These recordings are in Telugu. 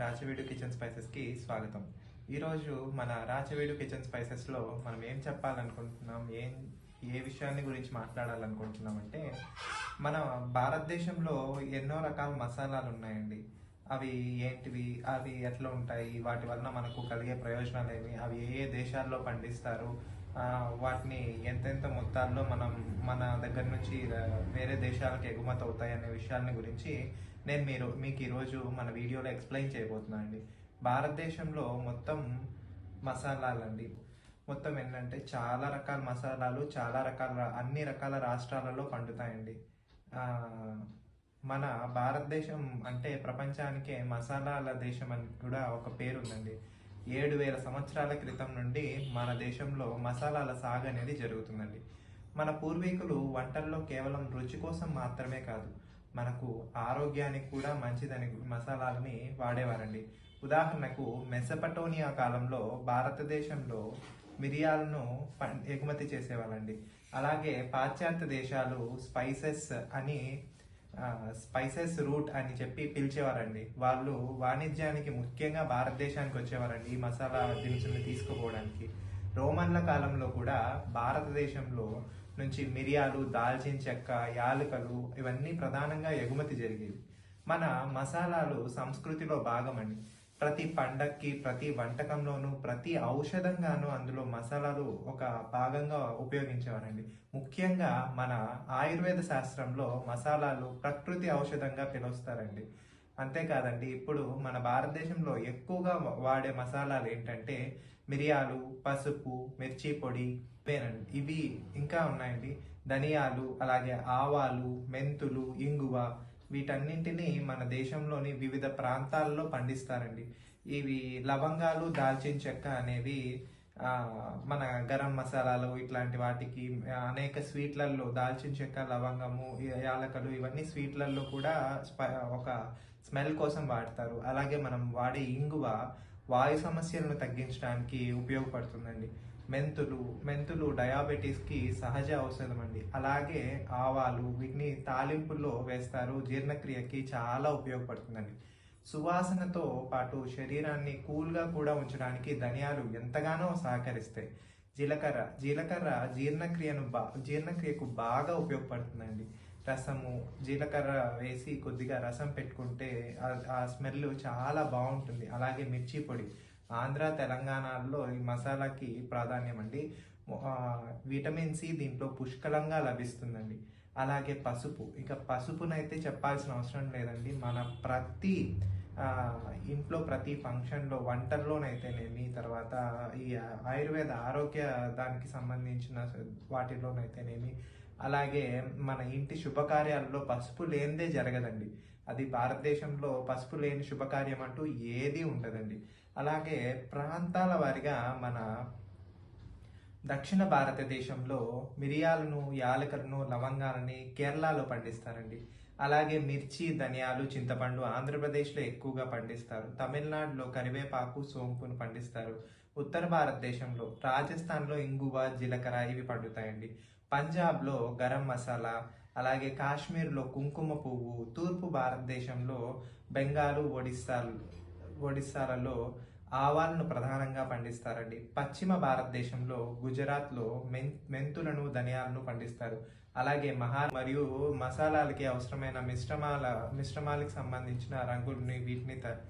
రాచవీడు కిచెన్ స్పైసెస్కి స్వాగతం. ఈరోజు మన రాచవీడు కిచెన్ స్పైసెస్లో మనం ఏం చెప్పాలనుకుంటున్నాం ఏం ఏ విషయాన్ని గురించి మాట్లాడాలనుకుంటున్నామంటే మన భారతదేశంలో ఎన్నో రకాల మసాలాలు ఉన్నాయండి. అవి ఏంటివి అవి ఎట్లా ఉంటాయి వాటి వలన మనకు కలిగే ప్రయోజనాలు ఏమి అవి ఏ ఏ దేశాల్లో పండిస్తారు వాటిని ఎంతెంత మొత్తాల్లో మనం మన దగ్గర నుంచి వేరే దేశాలకు ఎగుమతి అవుతాయి అనే విషయాన్ని గురించి నేను మీరు మీకు ఈరోజు మన వీడియోలో ఎక్స్ప్లెయిన్ చేయబోతున్నాను అండి. భారతదేశంలో మొత్తం మసాలాలండి. మొత్తం ఏంటంటే చాలా రకాల మసాలాలు చాలా రకాల అన్ని రకాల రాష్ట్రాలలో పండుతాయండి. మన భారతదేశం అంటే ప్రపంచానికే మసాలాల దేశం అని కూడా ఒక పేరు ఉందండి ఏడు వేల సంవత్సరాల క్రితం నుండి మన దేశంలో మసాలాల సాగు అనేది జరుగుతుందండి. మన పూర్వీకులు వంటల్లో కేవలం రుచి కోసం మాత్రమే కాదు మనకు ఆరోగ్యానికి కూడా మంచిదని మసాలాలని వాడేవారండి. ఉదాహరణకు మెసపటోనియా కాలంలో భారతదేశంలో మిరియాలను ఎగుమతి చేసేవాళ్ళండి. అలాగే పాశ్చాత్య దేశాలు స్పైసెస్ అని స్పైసెస్ రూట్ అని చెప్పి పిలిచేవారండి. వాళ్ళు వాణిజ్యానికి ముఖ్యంగా భారతదేశానికి వచ్చేవారండి ఈ మసాలా దినుసులు తీసుకుపోవడానికి. రోమన్ల కాలంలో కూడా భారతదేశంలో నుంచి మిరియాలు దాల్చిన చెక్క యాలకులు ఇవన్నీ ప్రధానంగా ఎగుమతి జరిగేవి. మన మసాలాలు సంస్కృతిలో భాగమండి. ప్రతి పండక్కి ప్రతి వంటకంలోనూ ప్రతి ఔషధంగాను అందులో మసాలాలు ఒక భాగంగా ఉపయోగించేవారండి. ముఖ్యంగా మన ఆయుర్వేద శాస్త్రంలో మసాలాలు ప్రకృతి ఔషధంగా పిలుస్తారండి. అంతేకాదండి ఇప్పుడు మన భారతదేశంలో ఎక్కువగా వాడే మసాలాలు ఏంటంటే మిరియాలు పసుపు మిర్చి పొడి ఇవేనండి. ఇవి ఇంకా ఉన్నాయండి. ధనియాలు అలాగే ఆవాలు మెంతులు ఇంగువ వీటన్నింటినీ మన దేశంలోని వివిధ ప్రాంతాల్లో పండిస్తారండి. ఇవి లవంగాలు దాల్చిన చెక్క అనేవి మన గరం మసాలాలు ఇట్లాంటి వాటికి అనేక స్వీట్లలో దాల్చిన చెక్క లవంగము యాలకలు ఇవన్నీ స్వీట్లలో కూడా ఒక స్మెల్ కోసం వాడతారు. అలాగే మనం వాడే ఇంగువ వాయు సమస్యలను తగ్గించడానికి ఉపయోగపడుతుందండి. మెంతులు మెంతులు డయాబెటీస్కి సహజ ఔషధం అండి అలాగే ఆవాలు వీటిని తాలింపుల్లో వేస్తారు. జీర్ణక్రియకి చాలా ఉపయోగపడుతుందండి. సువాసనతో పాటు శరీరాన్ని కూల్గా కూడా ఉంచడానికి ధనియాలు ఎంతగానో సహకరిస్తాయి. జీలకర్ర జీలకర్ర జీర్ణక్రియను బా జీర్ణక్రియకు బాగా ఉపయోగపడుతుందండి. రసము జీలకర్ర వేసి కొద్దిగా రసం పెట్టుకుంటే ఆ- ఆ స్మెల్ చాలా బాగుంటుంది. అలాగే మిర్చి పొడి ఆంధ్ర తెలంగాణలో ఈ మసాలాకి ప్రాధాన్యం అండి. విటమిన్ సి దీంట్లో పుష్కలంగా లభిస్తుందండి. అలాగే పసుపు. ఇక పసుపునైతే చెప్పాల్సిన అవసరం లేదండి. మన ప్రతి ఇంట్లో ప్రతి ఫంక్షన్లో వంటల్లోనైతేనేమి తర్వాత ఈ ఆయుర్వేద ఆరోగ్య దానికి సంబంధించిన వాటిలోనైతేనేమి అలాగే మన ఇంటి శుభకార్యాల్లో పసుపు లేనిదే జరగదండి. అది భారతదేశంలో పసుపు లేని శుభకార్యం అంటూ ఏది ఉండదండి. అలాగే ప్రాంతాల వారిగా మన దక్షిణ భారతదేశంలో మిరియాలను యాలకులను లవంగాలని కేరళలో పండిస్తారండి. అలాగే మిర్చి ధనియాలు చింతపండు ఆంధ్రప్రదేశ్లో ఎక్కువగా పండిస్తారు. తమిళనాడులో కరివేపాకు సోంపును పండిస్తారు. ఉత్తర భారతదేశంలో రాజస్థాన్లో ఇంగువ జీలకర్ర ఇవి పండుతాయండి. పంజాబ్లో గరం మసాలా అలాగే కాశ్మీర్లో కుంకుమ పువ్వు తూర్పు భారతదేశంలో బెంగాలు ఒడిస్సా ఒడిస్సాలలో ఆవాలను ప్రధానంగా పండిస్తారండి. పశ్చిమ భారతదేశంలో గుజరాత్లో మెన్ మెంతులను ధనియాలను పండిస్తారు. అలాగే మహా మరియు మసాలాలకి అవసరమైన మిశ్రమాల మిశ్రమాలకు సంబంధించిన రంగుల్ని వీటిని త-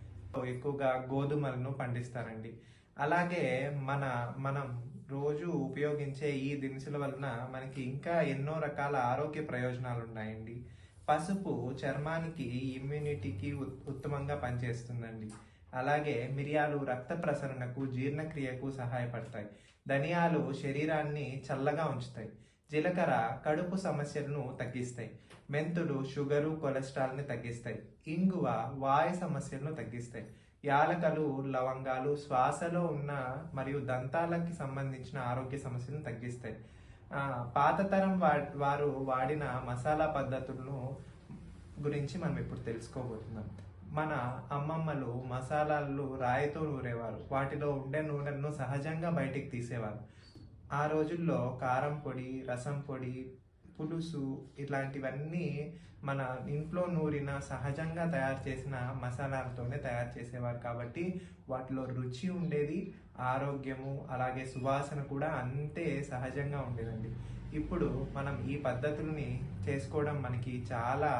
ఎక్కువగా గోధుమలను పండిస్తారండి. అలాగే మన మనం రోజు ఉపయోగించే ఈ దినుసుల వలన మనకి ఇంకా ఎన్నో రకాల ఆరోగ్య ప్రయోజనాలు ఉన్నాయండి పసుపు చర్మానికి ఇమ్యూనిటీకి ఉత్తమంగా పనిచేస్తుందండి. అలాగే మిరియాలు రక్త ప్రసరణకు జీర్ణక్రియకు సహాయపడతాయి. ధనియాలు శరీరాన్ని చల్లగా ఉంచుతాయి. జీలకర్ర కడుపు సమస్యలను తగ్గిస్తాయి. మెంతులు షుగరు కొలెస్ట్రాల్ని తగ్గిస్తాయి. ఇంగువ వాయు సమస్యలను తగ్గిస్తాయి. యాలకలు లవంగాలు శ్వాసలో ఉన్న మరియు దంతాలకి సంబంధించిన ఆరోగ్య సమస్యలను తగ్గిస్తాయి. పాతతరం పాత తరం వా- వారు వాడిన మసాలా పద్ధతులను గురించి మనం ఇప్పుడు తెలుసుకోబోతున్నాం. మన అమ్మమ్మలు మసాలాలు రాయితో నూరేవారు. వాటిలో ఉండే నూనెలను సహజంగా బయటికి తీసేవారు. ఆ రోజుల్లో కారం పొడి రసం పొడి పులుసు ఇట్లాంటివన్నీ మన ఇంట్లో నూరిన సహజంగా తయారు చేసిన మసాలాలతోనే తయారు చేసేవారు కాబట్టి వాటిలో రుచి ఉండేది ఆరోగ్యము అలాగే సువాసన కూడా అంతే సహజంగా ఉండేదండి. ఇప్పుడు మనం ఈ పద్ధతుల్ని చేసుకోవడం మనకి చాలా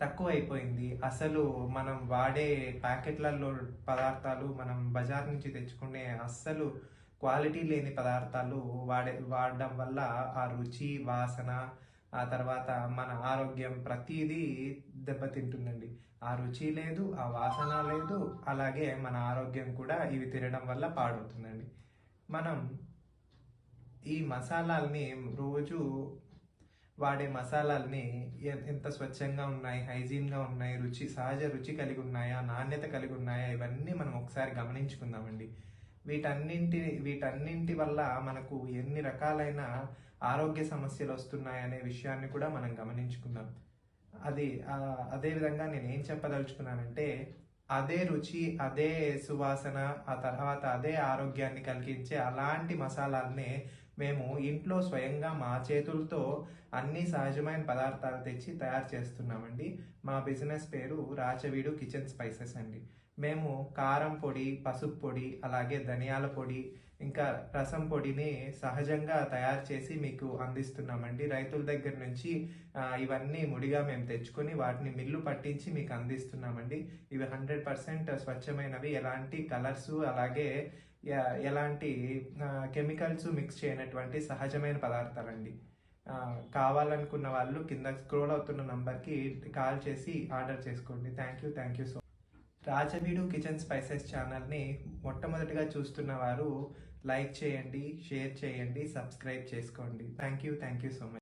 తక్కువ అయిపోయింది అసలు మనం వాడే ప్యాకెట్లలో పదార్థాలు మనం బజార్ నుంచి తెచ్చుకునే అస్సలు క్వాలిటీ లేని పదార్థాలు వాడే వాడడం వల్ల ఆ రుచి వాసన ఆ తర్వాత మన ఆరోగ్యం ప్రతిదీ దెబ్బతింటుందండి. ఆ రుచి లేదు ఆ వాసన లేదు అలాగే మన ఆరోగ్యం కూడా ఇవి తినడం వల్ల పాడవుతుందండి. మనం ఈ మసాలాల్ని రోజు వాడే మసాలాల్ని ఎంత స్వచ్ఛంగా ఉన్నాయి హైజీన్గా ఉన్నాయి రుచి సహజ రుచి కలిగి ఉన్నాయా నాణ్యత కలిగి ఉన్నాయా ఇవన్నీ మనం ఒకసారి గమనించుకుందామండి. వీటన్నింటి వీటన్నింటి వల్ల మనకు ఎన్ని రకాలైన ఆరోగ్య సమస్యలు వస్తున్నాయనే విషయాన్ని కూడా మనం గమనించుకుందాం. అది అదేవిధంగా నేను ఏం చెప్పదలుచుకున్నానంటే అదే రుచి అదే సువాసన ఆ తర్వాత అదే ఆరోగ్యాన్ని కలిగించే అలాంటి మసాలాలనే మేము ఇంట్లో స్వయంగా మా చేతులతో అన్ని సహజమైన పదార్థాలు తెచ్చి తయారు చేస్తున్నామండి. మా బిజినెస్ పేరు రాచవీడు కిచెన్ స్పైసెస్ అండి. మేము కారం పొడి పసుపు పొడి అలాగే ధనియాల పొడి ఇంకా రసం పొడిని సహజంగా తయారు చేసి మీకు అందిస్తున్నామండి. రైతుల దగ్గర నుంచి ఇవన్నీ ముడిగా మేము తెచ్చుకొని వాటిని మిల్లు పట్టించి మీకు అందిస్తున్నామండి. ఇవి హండ్రెడ్ పర్సెంట్ స్వచ్ఛమైనవి. ఎలాంటి కలర్స్ అలాగే ఎలాంటి కెమికల్స్ మిక్స్ చేయనటువంటి సహజమైన పదార్థాలండి. కావాలనుకున్న వాళ్ళు కింద స్క్రోల్ అవుతున్న నంబర్కి కాల్ చేసి ఆర్డర్ చేసుకోండి. Thank you thank you so Rajaveedu kitchen spices ఛానల్ని మొట్టమొదటిగా చూస్తున్న వారు లైక్ చేయండి షేర్ చేయండి సబ్స్క్రైబ్ చేసుకోండి. Thank you thank you so much